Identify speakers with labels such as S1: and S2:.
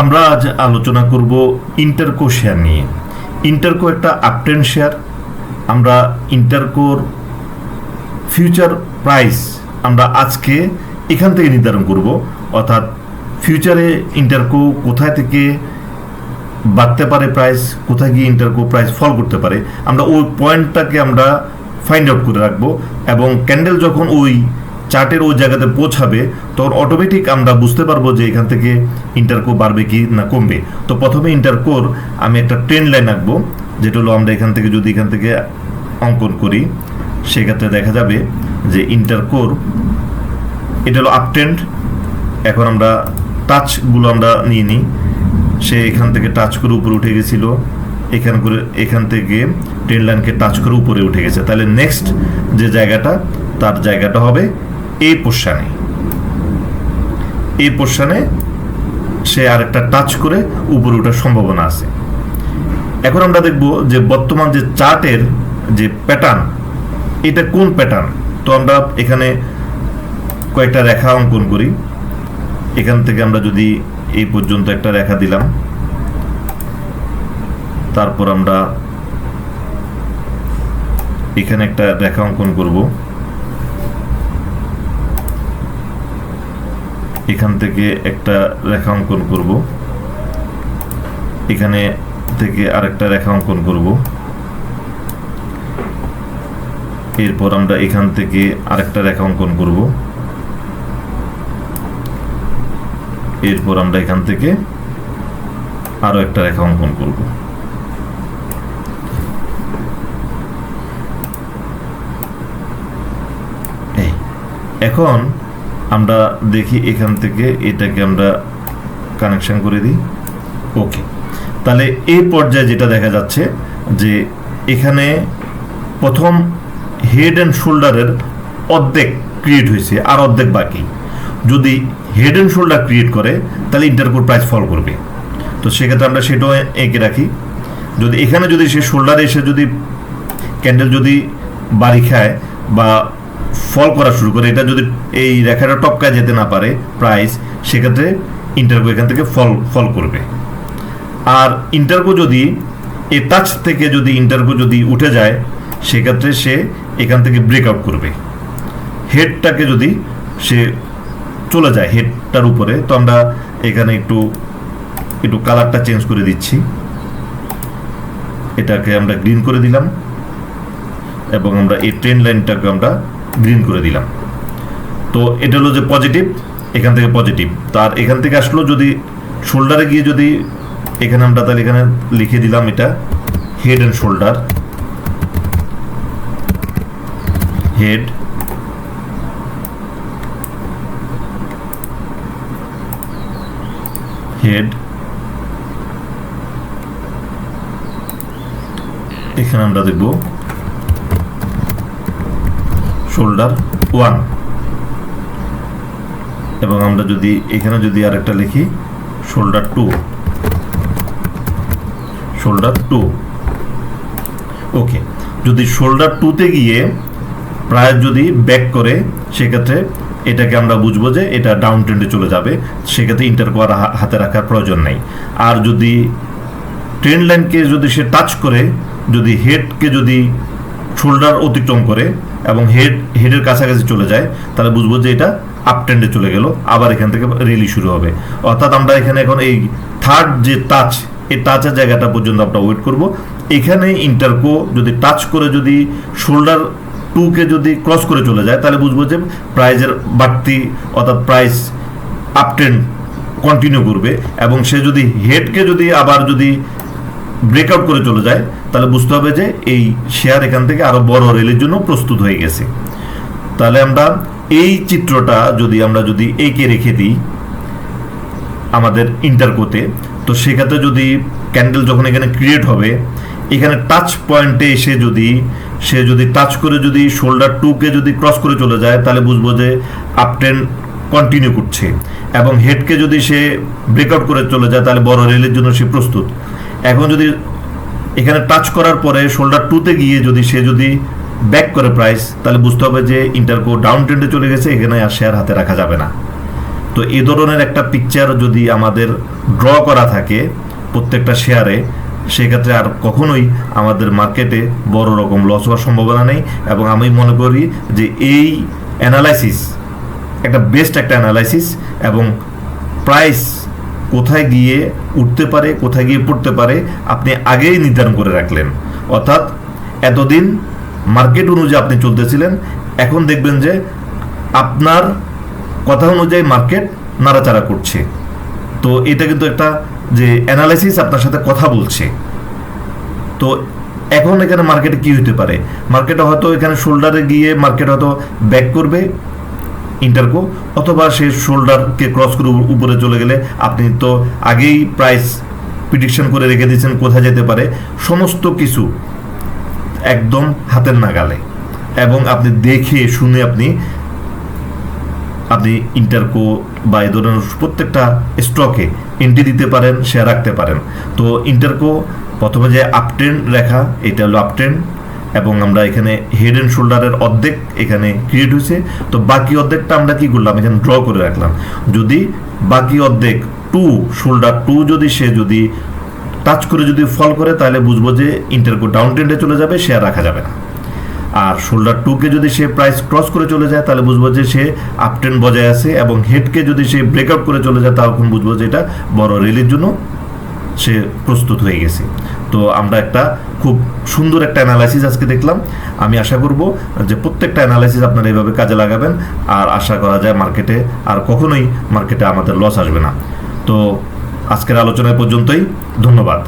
S1: আমরা আজ আলোচনা করব ইন্টারকো শেয়ার নিয়ে। ইন্টারকো একটা আপটেন শেয়ার। আমরা ইন্টারকোর ফিউচার প্রাইস আমরা আজকে এখান থেকে নির্ধারণ করব। অর্থাৎ ফিউচারে ইন্টারকো কোথায় থেকে বাড়তে পারে প্রাইস, কোথায় গিয়ে ইন্টারকো প্রাইস ফল করতে পারে, আমরা ওই পয়েন্টটাকে আমরা ফাইন্ড আউট করে রাখব এবং ক্যান্ডেল যখন ওই চার্টের ওই জায়গাতে পৌঁছাবে তখন অটোমেটিক আমরা বুঝতে পারব যে এখান থেকে ইন্টারকো বাড়বে কি না কমবে। তো প্রথমে ইন্টারকোর আমি একটা ট্রেন্ড লাইন আঁকবো, যেটা হলো আমরা এখান থেকে যদি এখান থেকে অঙ্কন করি, সেক্ষেত্রে দেখা যাবে যে ইন্টারকোর এটা হলো আপট্রেন্ড এখন আমরা টাচগুলো আমরা নিয়ে নিই। সে এখান থেকে টাচ করে উপরে উঠে গেছিল, এখান করে, এখান থেকে ট্রেন লাইনকে টাচ করে উপরে উঠে গেছে। তাহলে নেক্সট যে জায়গাটা, তার জায়গাটা হবে এই পোর্শানে এই পোর্শানে সে আর একটা টাচ করে উপরে ওঠার সম্ভাবনা আছে। এখন আমরা দেখব যে বর্তমান যে চার্টের যে প্যাটার্ন এটা কোন প্যাটার্ন তো আমরা এখানে কয়েকটা রেখা অঙ্কন করি। এখান থেকে আমরা যদি এই পর্যন্ত একটা রেখা দিলাম, তারপর আমরা এখানে একটা রেখা অঙ্কন করব। এখান থেকে একটা রেখা অঙ্কন করব। এখানে থেকে আরেকটা রেখা অঙ্কন করব। এরপর আমরা এখান থেকে আরেকটা রেখা অঙ্কন করব। এরপর আমরা এখান থেকে আরও একটা রেখা অঙ্কন করব। এখন আমরা দেখি এখান থেকে এটাকে আমরা কানেকশন করে দিই। ওকে তাহলে এই পর্যায়ে যেটা দেখা যাচ্ছে যে এখানে প্রথম হেড অ্যান্ড শোল্ডারের অর্ধেক ক্রিয়েট হয়েছে, আর অর্ধেক বাকি। যদি হেড অ্যান্ড শোল্ডার ক্রিয়েট করে, তাহলে ইন্টারকোর প্রাইস ফল করবে। তো সেক্ষেত্রে আমরা সেটাও এঁকে রাখি। যদি এখানে যদি সে শোল্ডারে এসে যদি ক্যান্ডেল যদি বাড়ি খায় বা ফল করা শুরু করে। এটা যদি এই রেখাটা টপকায় যেতে না পারে প্রাইস সেক্ষেত্রে ইন্টারকো এখান থেকে ফল ফল করবে। আর ইন্টারকো যদি এ টাচ থেকে যদি ইন্টারকো যদি উঠে যায়, সেক্ষেত্রে সে এখান থেকে ব্রেকআউট করবে। হেডটাকে যদি সে চলে যায় হেডটার উপরে, তো আমরা এখানে একটু একটু কালারটা চেঞ্জ করে দিচ্ছি। এটাকে আমরা গ্রিন করে দিলাম। এবং আমরা এই ট্রেন লাইনটাকে আমরা গ্রিন করে দিলাম। তো এটা হলো যে পজিটিভ এখান থেকে পজিটিভ তার এখান থেকে আসলো যদি শোল্ডারে গিয়ে যদি এখানে আমরা তাহলে এখানে লিখে দিলাম এটা head and shoulder head head এখানে আমরা দেখব শোল্ডার ওয়ান এবং আমরা যদি এখানে যদি আরেকটা লিখি shoulder two shoulder two okay যদি শোল্ডার টুতে গিয়ে প্রায় যদি ব্যাক করে, সেক্ষেত্রে এটাকে আমরা বুঝব যে এটা ডাউন ট্রেন্ডে চলে যাবে, সেক্ষেত্রে ইন্টার করার হাতে রাখার প্রয়োজন নেই। আর যদি ট্রেন লাইনকে যদি সে টাচ করে, যদি হেডকে যদি শোল্ডার অতিক্রম করে এবং হেড হেডের কাছাকাছি চলে যায়, তাহলে বুঝব যে এটা আপ ট্রেন্ডে চলে গেল, আবার এখান থেকে রেলি শুরু হবে। অর্থাৎ আমরা এখানে এখন এই থার্ড যে টাচ এই টাচের জায়গাটা পর্যন্ত আমরা ওয়েট করব। এখানে ইন্টারকো যদি টাচ করে যদি শোল্ডার টুকে যদি ক্রস করে চলে যায়, তাহলে বুঝব যে প্রাইজের বাড়তি, অর্থাৎ প্রাইস আপ ট্রেন্ড কন্টিনিউ করবে। এবং সে যদি হেডকে যদি আবার যদি ব্রেকআউট করে চলে যায়, তাহলে বুঝতে হবে যে এই শেয়ার এখান থেকে আরও বড় রেলের জন্য প্রস্তুত হয়ে গেছে। তাহলে আমরা এই চিত্রটা যদি আমরা যদি এঁকে রেখে দিই আমাদের ইন্টারকোতে তো সেক্ষেত্রে যদি ক্যান্ডেল যখন এখানে ক্রিয়েট হবে, এখানে টাচ পয়েন্টে এসে যদি, সে যদি টাচ করে যদি শোল্ডার টুকে যদি ক্রস করে চলে যায়, তাহলে বুঝব যে আপ ট্রেন্ড কন্টিনিউ করছে। এবং হেডকে যদি সে ব্রেকআউট করে চলে যায়, তাহলে বড় রেলের জন্য সে প্রস্তুত। এখন যদি এখানে টাচ করার পরে শোল্ডার টুতে গিয়ে যদি সে যদি ব্যাক করে প্রাইস তাহলে বুঝতে হবে যে ইন্টারকো ডাউন ট্রেন্ডে চলে গেছে, এখানে আর শেয়ার হাতে রাখা যাবে না। তো এ ধরনের একটা পিকচার যদি আমাদের ড্র করা থাকে প্রত্যেকটা শেয়ারে সেক্ষেত্রে আর কখনোই আমাদের মার্কেটে বড় রকম লস হওয়ার সম্ভাবনা নেই এবং আমি মনে করি যে এই অ্যানালাইসিস একটা বেস্ট একটা অ্যানালাইসিস এবং প্রাইস কোথায় গিয়ে উঠতে পারে, কোথায় গিয়ে পড়তে পারে, আপনি আগেই নির্ধারণ করে রাখলেন। অর্থাৎ এতদিন মার্কেট অনুযায়ী আপনি চলতেছিলেন, এখন দেখবেন যে আপনার কথা অনুযায়ী মার্কেট নাড়াচাড়া করছে। তো এটা কিন্তু একটা যে অ্যানালাইসিস আপনার সাথে কথা বলছে। তো এখন এখানে মার্কেটে কি হতে পারে? মার্কেটে হয়তো এখানে শোল্ডারে গিয়ে মার্কেট হয়তো ব্যাক করবে ইন্টারকো অথবা সে শোল্ডারকে ক্রস করে উপরে চলে গেলে আপনি তো আগেই প্রাইস প্রিডিকশন করে রেখে দিয়েছেন কোথায় যেতে পারে। সমস্ত কিছু একদম হাতের নাগালে। এবং আপনি দেখে শুনে আপনি আপনি ইন্টারকো বা এ ধরনের প্রত্যেকটা স্টকে এন্ট্রি দিতে পারেন শেয়ার রাখতে পারেন। তো ইন্টারকো প্রথমে যে আপট্রেন্ড রেখা, এটা হলো আপট্রেন্ড এবং আমরা এখানে হেড অ্যান্ড শোল্ডারের অর্ধেক এখানে ক্রিয়েট হয়েছে। তো বাকি অর্ধেকটা আমরা কি করলাম? এখানে ড্র করে রাখলাম। যদি বাকি অর্ধেক টু শোল্ডার টু যদি সে যদি টাচ করে যদি ফল করে, তাহলে বুঝব যে ইন্টারকো ডাউন ট্রেন্ডে চলে যাবে শেয়ার রাখা যাবে না। আর শোল্ডার টুকে যদি সে প্রাইস ক্রস করে চলে যায়, তাহলে বুঝব যে সে আপট্রেন্ড বজায় আছে এবং হেডকে যদি সে ব্রেকআপ করে চলে যায় তখন বুঝব যে এটা বড় রেলির জন্য সে প্রস্তুত হয়ে গেছে। তো আমরা একটা খুব সুন্দর একটা অ্যানালাইসিস আজকে দেখলাম। আমি আশা করব যে প্রত্যেকটা অ্যানালাইসিস আপনারা এইভাবে কাজে লাগাবেন আর আশা করা যায় মার্কেটে আর কখনোই মার্কেটে আমাদের লস আসবে না। তো আজকের আলোচনা পর্যন্তই। ধন্যবাদ।